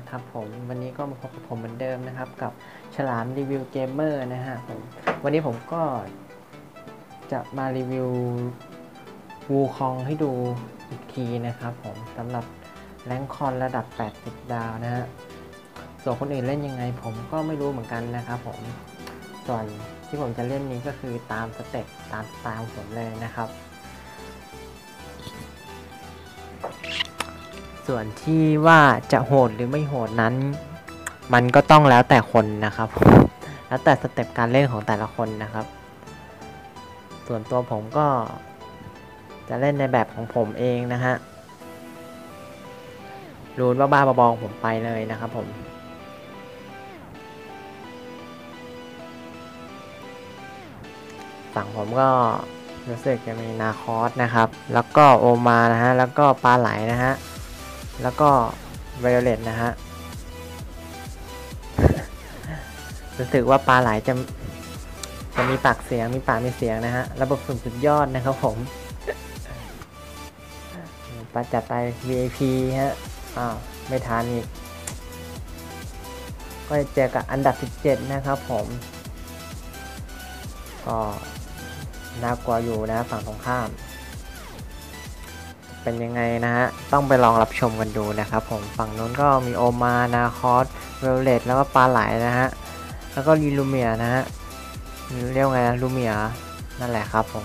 นะครับผมวันนี้ก็มาพบกับผมเหมือนเดิมนะครับ กับฉลามรีวิวเกมเมอร์นะฮะผมวันนี้ผมก็จะมารีวิววูคองให้ดูอีกทีนะครับผมสำหรับแรงคอนระดับ 80 ดาวนะฮะส่วนคนอื่นเล่นยังไงผมก็ไม่รู้เหมือนกันนะครับผมส่วนที่ผมจะเล่นนี้ก็คือตามสเต็ปตามสไตล์ของผมเลยนะครับ ส่วนที่ว่าจะโหดหรือไม่โหดนั้น มันก็ต้องแล้วแต่คนนะครับ แล้วแต่สเต็ปการเล่นของแต่ละคนนะครับ ส่วนตัวผมก็จะเล่นในแบบของผมเองนะฮะรูนว่าบ้าบองผมไปเลยนะครับผมฝั่งผมก็รู้สึกจะมีนาคอสนะครับ แล้วก็โอมานะฮะ แล้วก็ปลาไหลนะฮะ แล้วก็ไวโอเลตนะฮะ รู้สึกว่าปลาไหลจะจะมีปากเสียง มีปากมีเสียงนะฮะ ระบบสุ่มสุดยอดนะครับผมปลาจัดไป VIP ฮะ อ้าว ไม่ทานอีก ก็จะเจอกับอันดับ 17 นะครับผม ก็น่ากลัวอยู่นะฝั่งตรงข้าม เป็นยังไงนะฮะ ต้องไปลองรับชมกันดูนะครับผมฝั่งนู้นก็มีโอมานาคอสเวลเลตแล้วก็ปลาไหลนะฮะ แล้วก็ลีลูเมียนะฮะ เรียกไงนะลูเมียนั่นแหละครับผม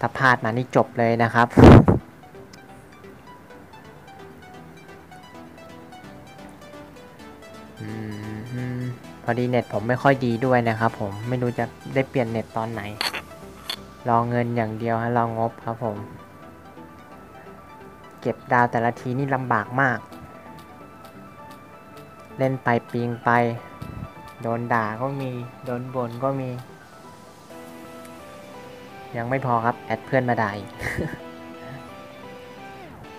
ถ้าพลาดมานี่จบเลยนะครับ พอดีเน็ตผมไม่ค่อยดีด้วยนะครับผมไม่รู้จะได้เปลี่ยนเน็ตตอนไหน รอเงินอย่างเดียวฮะรองบครับผม เก็บดาวแต่ละทีนี่ลำบากมาก เล่นไปปิงไป โดนด่าก็มี โดนบ่นก็มี ยังไม่พอครับ แอดเพื่อนมาด่าอีก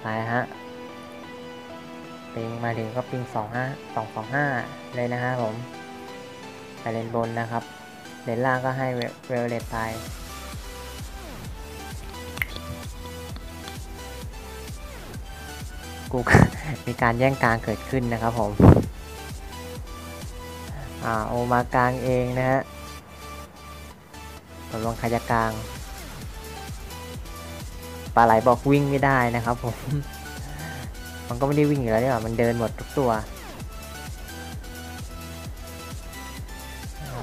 ไปฮะปิงมาถึงก็ปิงสองห้าสองสองห้าเลยนะฮะผม ไปเลนบนนะครับ เลนล่างก็ให้เวลเลตไปกูมีการแย่งกลางเกิดขึ้นนะครับผม อ่าโอมากลางเองนะฮะตกลงใครจะกลาง ปลาไหลบอกวิ่งไม่ได้นะครับผม มันก็ไม่ได้วิ่งอยู่แล้วเนี่ยมันเดินหมดทุกตัว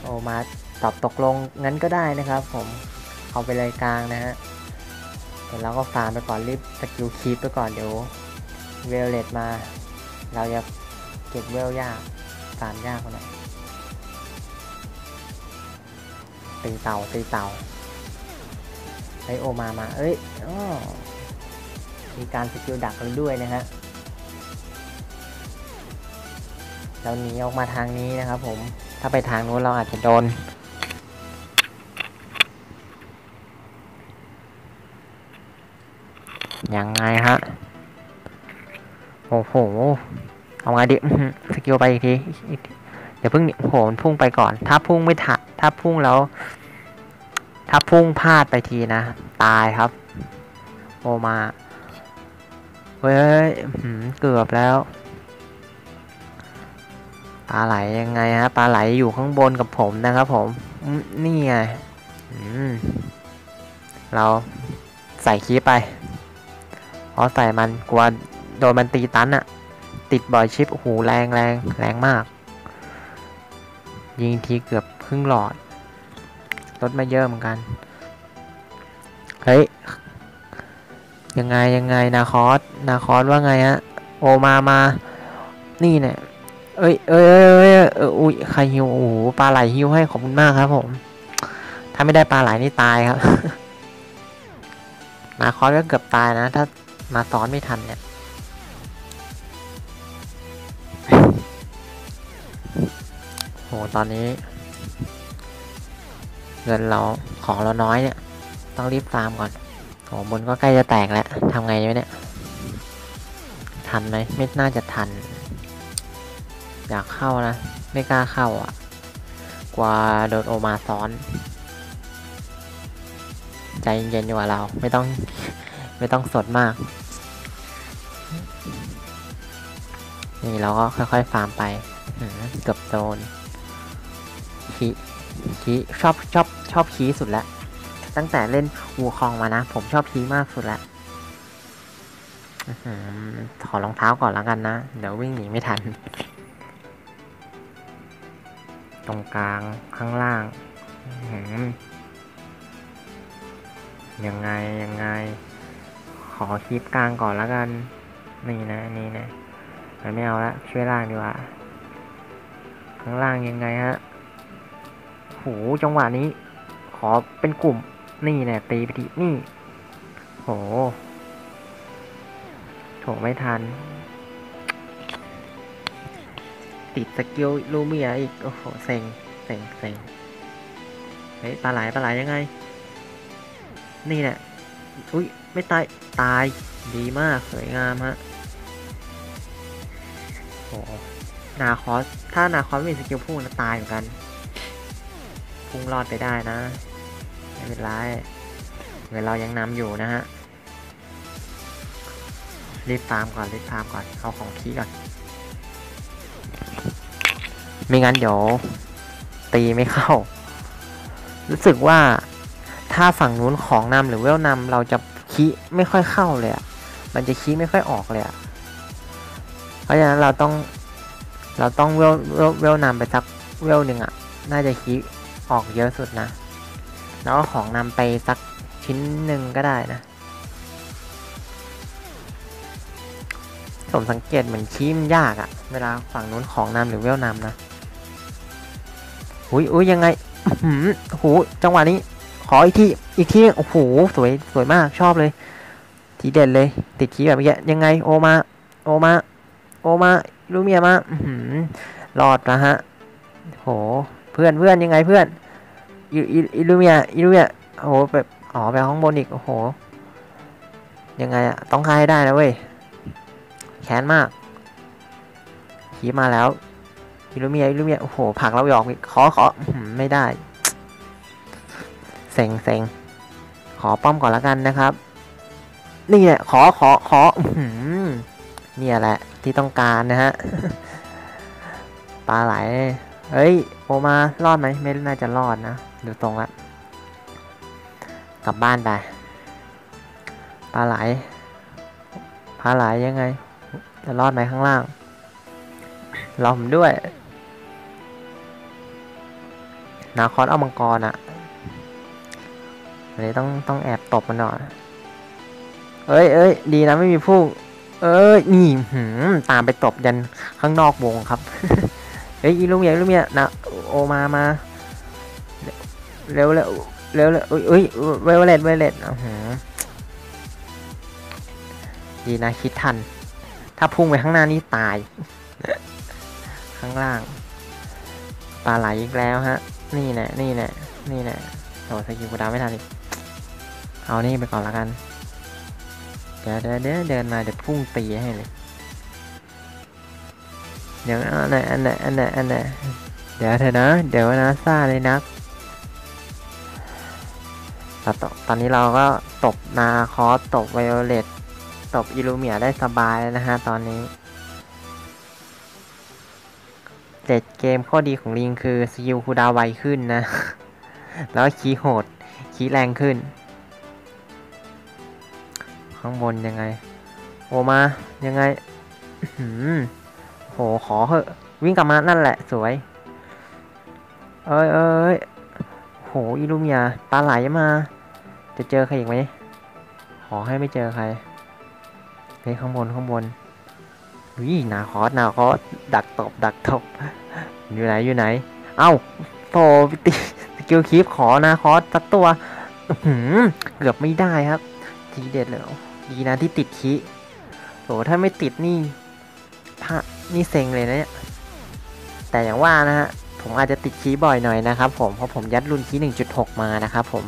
โอมาตอบตกลงงั้นก็ได้นะครับ ผมเอาไปเลยกลางนะฮะเดี๋ยวเราก็ฟาร์มไปก่อนรีบสกิลคีปไปก่อนเดี๋ยวเวลเลตมา เราจะเก็บเวลยากฟาร์มยากกว่าหน่อยตีเต่าตีเต่าไอโอมามา เอ้ยอ้อมีการสกิลดักด้วยนะฮะเราหนีออกมาทางนี้นะครับผม ถ้าไปทางนู้นเราอาจจะโดน ยังไงฮะ โอ้โห เอาไงดิสกิลไปอีกที เดี๋ยวเพิ่งโหมันพุ่งไปก่อน ถ้าพุ่งไม่ทันถ้าพุ่งแล้ว ถ้าพุ่งพลาดไปทีนะ ตายครับ โอมา เฮ้ย เกือบแล้ว ปลาไหลยังไงฮะปลาไหลอยู่ข้างบนกับผมนะครับผมนี่ไงเราใส่คีไปเพราะใส่มันกลัวโดนมันตีตันอะติดบ่อยชิปโอ้โหแรงแรงแรงมาก ยิงทีเกือบครึ่งหลอดลดมาเยอะเหมือนกันเฮ้ยยังไงยังไงนาคอสนาคอสว่าไงฮะโอมามา นี่เนี่ย เอ้ยเอ้ยเอ้ยเอ้ยเอออุ้ยใครฮิวโอ้โหปลาไหลฮิวให้ขอบคุณมากครับ ผม ถ้าไม่ได้ปลาไหลนี่ตายครับนาคอสก็เกือบตายนะ ถ้ามาซ้อนไม่ทันเนี่ยโหตอนนี้เงินเราของเราน้อยเนี่ย ต้องรีบฟาร์มก่อนโหบนก็ใกล้จะแตกแล้วทำไงวะเนี่ย ทันไหมไม่น่าจะทัน อยากเข้านะ ไม่กล้าเข้าอะ กว่าโดนโอมาซ้อน ใจเย็นๆดีกว่าเรา ไม่ต้อง ไม่ต้องสดมาก นี่เราก็ค่อยๆฟาร์มไปเกือบโดนคีคีชอบชอบชอบคีสุดแล้วตั้งแต่เล่นวูคองมานะ ผมชอบคีมากสุดแล้วถอดรองเท้าก่อนแล้วกันนะ เดี๋ยววิ่งหนีไม่ทัน ตรงกลางข้างล่างยังไงยังไง ขอคลิปกลางก่อนแล้วกัน นี่นะนี่นะไม่เอาละช่วยล่างดีกว่า ข้างล่างยังไงฮะโหจังหวะนี้ ขอเป็นกลุ่ม นี่แน่ตีไปทีนี่ โหโถไม่ทัน ติดสกิลลูเมียอีก โอ้โหเซ็งเซ็งเซ็งเฮ้ยปลาไหลปลาไหลยังไง นี่แหละอุ้ยไม่ตาย ตายดีมากสวยงามฮะโอ้นาคอส ถ้านาคอสไม่มีสกิลพุ่งนะตายเหมือนกัน พุ่งรอดไปได้นะ ไม่เป็นไรเงินเรายังนำอยู่นะฮะรีบตามก่อนรีบตามก่อน เอาของคีก่อน ไม่งั้นเดี๋ยวตีไม่เข้า รู้สึกว่าถ้าฝั่งนู้นของนำหรือเวลนำเราจะคีไม่ค่อยเข้าเลยอะมันจะคีไม่ค่อยออกเลยอะเพราะฉะนั้นเราต้องเราต้องเวลเวลเวลนำไปสักเวลหนึ่งอะน่าจะคีออกเยอะสุดนะ แล้วก็ของนำไปสักชิ้นหนึ่งก็ได้นะผมสังเกตเหมือนคีมยากอะเวลาฝั่งนู้นของนำหรือเวลนำนะ อุ้ยอุ้ยยังไงหืมโอ้โหจังหวะนี้ ขออีกทีอีกทีโอ้โหสวยสวยมากชอบเลย ทีเด็ดเลย ติดคีแบบนี้ยังไงโอมา โอมา โอมาลูเมียมาอื้อหือรอดนะฮะโหเพื่อนเพื่อนยังไงเพื่อนอิอิอิลูเมียอิลูเมียโอ้โหแบบอ๋อไปข้างบนอีกโอ้โหยังไงอะต้องฆ่าให้ได้นะเว้ยแค้นมากขีมาแล้ว อิลูเมียอิลูเมียโอ้โหผักเราหยอกอีกขอขอไม่ได้เซ็งเซ็งขอป้อมก่อนละกันนะครับ นี่แหละขอขอขออื้อหือเนี่ยแหละ ที่ต้องการนะฮะปลาไหลเฮ้ยโอมารอดไหมไม่น่าจะรอดนะดูตรงละกลับบ้านไปปลาไหลปลาไหลยังไง จะรอดไหมข้างล่างรอผมด้วย นาคอสเอามังกรอะ่ะอันนี้ต้องต้องแอบตบมันหน่อยเอ้ยเอ้ยดีนะไม่มีพุ่งเอ้ยนี่หืมตามไปตบยันข้างนอกวงครับเฮ้ยอีลูกเมียลูกเมียนะโอมามาเร็วเร็วเร็วเร็วเอ้ยเวลเลตเวลเลตหือดีนะคิดทัน ถ้าพุ่งไปข้างหน้านี่ตาย ข้างล่างปลาไหลอีกแล้วฮะ นี่แน่นี่แน่นี่แน่โอ้สกิลกูดาวไม่ทันอีกเอานี่ไปก่อนละกัน เดี๋ยวเดี๋ยวเดี๋ยวเดินมาเดี๋ยวพุ่งตีให้เลย เดี๋ยวอันไหนอันไหนอันไหนอันไหนเดี๋ยวเถอะนะ เดี๋ยวนะซ่าเลยนักแต่ตตอนนี้เราก็ตบนาคอสตบไวโอเลตตบอิลูเมียได้สบายแล้วนะฮะตอนนี้ เจ็ดเกมข้อดีของลิงคือสกิลคูดาวไวขึ้นนะ แล้วคีโหด คีแรงขึ้น ข้างบนยังไง โอมายังไงโหขอเหอะ วิ่งกลับมานั่นแหละสวย เอ้ยเอ้ยโหอิลูเมียปลาไหลมา จะเจอใครอีกไหมขอให้ไม่เจอใครเฮ้ยข้างบนข้างบน วินาคอสนาคอสดักตบดักตบอยู่ไหนอยู่ไหน เอ้าโถติสกิลคีฟขอนาคอสสักตัวหือเกือบไม่ได้ครับ ทีเด็ดเลยดีนะที่ติดคีโหถ้าไม่ติดนี่พระนี่เซ็งเลยนะเนี่ยแต่อย่างว่านะฮะผมอาจจะติดคีบ่อยหน่อยนะครับ ผมเพราะผมยัดรุ่นคี1.6 มานะครับผม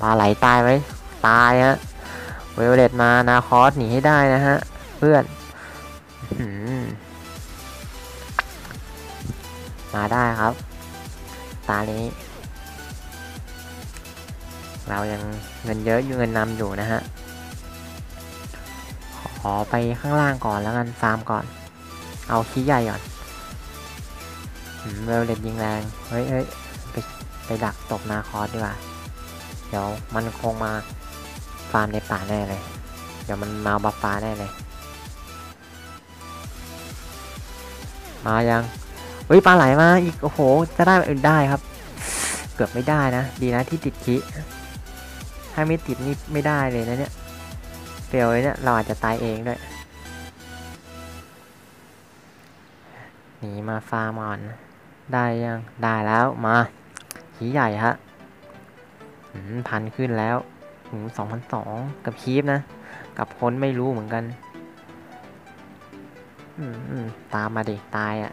ปลาไหลตายไหมตายฮะเวลเลตมานาคอสหนีให้ได้นะฮะเพื่อน มาได้ครับ ตานี้ เรายังเงินเยอะอยู่เงินนำอยู่นะฮะ ขอไปข้างล่างก่อนแล้วกันฟาร์มก่อน เอาขี้ใหญ่ก่อนเวลเลตยิงแรง เฮ้ยเฮ้ยไปไปดักตบนาคอสดีกว่า เดี๋ยวมันคงมาฟาร์มในป่าแน่เลย เดี๋ยวมันมาบัฟฟ้าแน่เลย มายังเฮ้ยปลาไหลมาอีกโอ้โห จะได้อื่นได้ครับ เกือบไม่ได้นะ ดีนะที่ติดคิถ้าไม่ติดนี่ไม่ได้เลยนะเนี่ยเฟลเลยเนี่ยเราอาจจะตายเองด้วยหนีมาฟาร์มก่อน ได้ยังได้แล้วมาขีใหญ่ฮะพันขึ้นแล้วถึงสองพันสองกับคีฟนะ กับคนไม่รู้เหมือนกัน อืมอืมตามมาดิ ตายอะ่ะ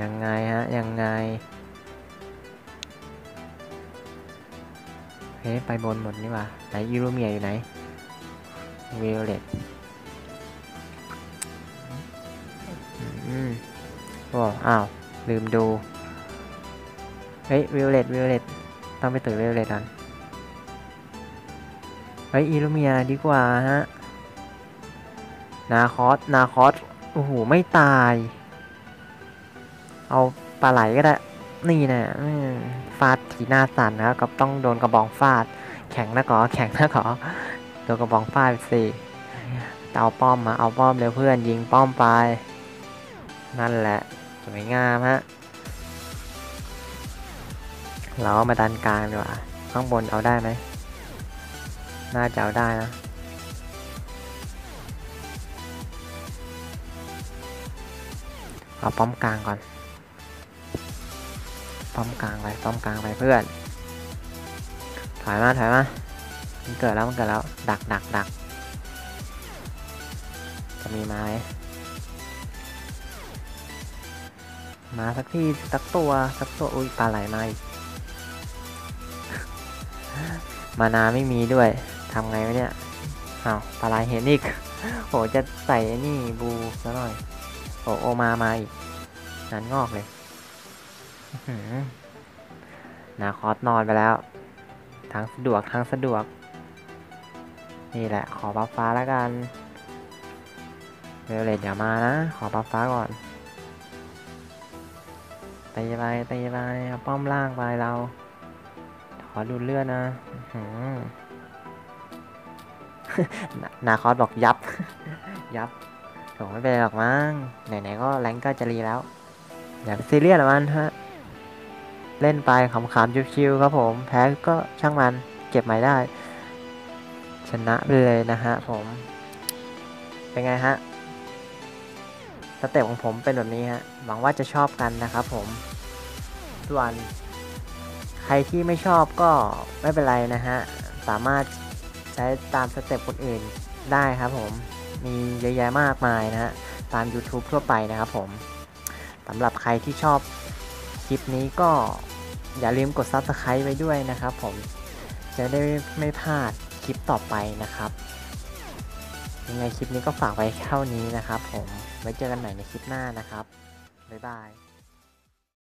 ยังไงฮะ ยังไงเฮ้ยไปบนหมดนี่ว่าไหนยูโรเมียอยู่ไหนวิโอเลตอืมโอ้อ้าว ลืมดู เฮ้ยวิโอเลตวิโอเลตต้องไปตื่นวิโอเลตก่อนเฮ้ยอีลูเมียดีกว่าฮะ นาคอส นาคอส โอ้โห ไม่ตาย เอาปลาไหลก็ได้ นี่นะฟาดทีหน้าสั่นนะครับก็ต้องโดนกระบองฟาด แข็งนะกอแข็งนะกอโดนกระบองฟาดสิเอาป้อมมา เอาป้อมเร็วเพื่อนยิงป้อมไป นั่นแหละ สวยงามฮะ เรามาดันกลางดีกว่า ข้างบนเอาได้ไหม น่าจะเอาได้นะ เอาป้อมกลางก่อน ป้อมกลางไป ป้อมกลางไปเพื่อน ถอยมาถอยมา มันเกิดแล้วมันเกิดแล้ว ดักดักดัก จะมีไม้ มาสักที่สักตัวสักตัวอุ้ยปลาไหลมาอีกมานาไม่มีด้วยทำไงวะเนี่ยอ้าวปลาไหลเห็นอีกโหจะใส่ไอ้นี่บูซะหน่อย อโอมามาอีกนันงอกเลยอื้อหือนาคอสนอนไปแล้ว ทางสะดวกทางสะดวก นี่แหละ ขอบัฟฟ้าแล้วกันเวลเลตอย่ามานะ ขอบัฟฟ้าก่อนตีไปตีไปเอาป้อมล่างไปเรา ขอดูเลือดนะอื้อหือนานาคอสบอกยับ ยับ โถไม่เป็นไรหรอกมั้ง ไหนๆก็แรงก็จะรีแล้ว อย่าซีเรียสมันฮะ เล่นไปขำๆชิวๆครับผม แพ้ก็ช่างมัน เก็บใหม่ได้ ชนะไปเลยนะฮะผม เป็นไงฮะ สเต็ปของผมเป็นแบบนี้ฮะ หวังว่าจะชอบกันนะครับผม ส่วน ใครที่ไม่ชอบก็ไม่เป็นไรนะฮะ สามารถใช้ตามสเต็ปคนอื่นได้ครับผม มีเยอะแยะมากมายนะฮะ ตาม YouTube ทั่วไปนะครับผมสำหรับใครที่ชอบคลิปนี้ก็อย่าลืมกด Subscribe ไว้ด้วยนะครับผมจะได้ไม่พลาดคลิปต่อไปนะครับยังไงคลิปนี้ก็ฝากไว้เท่านี้นะครับผมไว้เจอกันใหม่ในคลิปหน้านะครับ บ๊ายบาย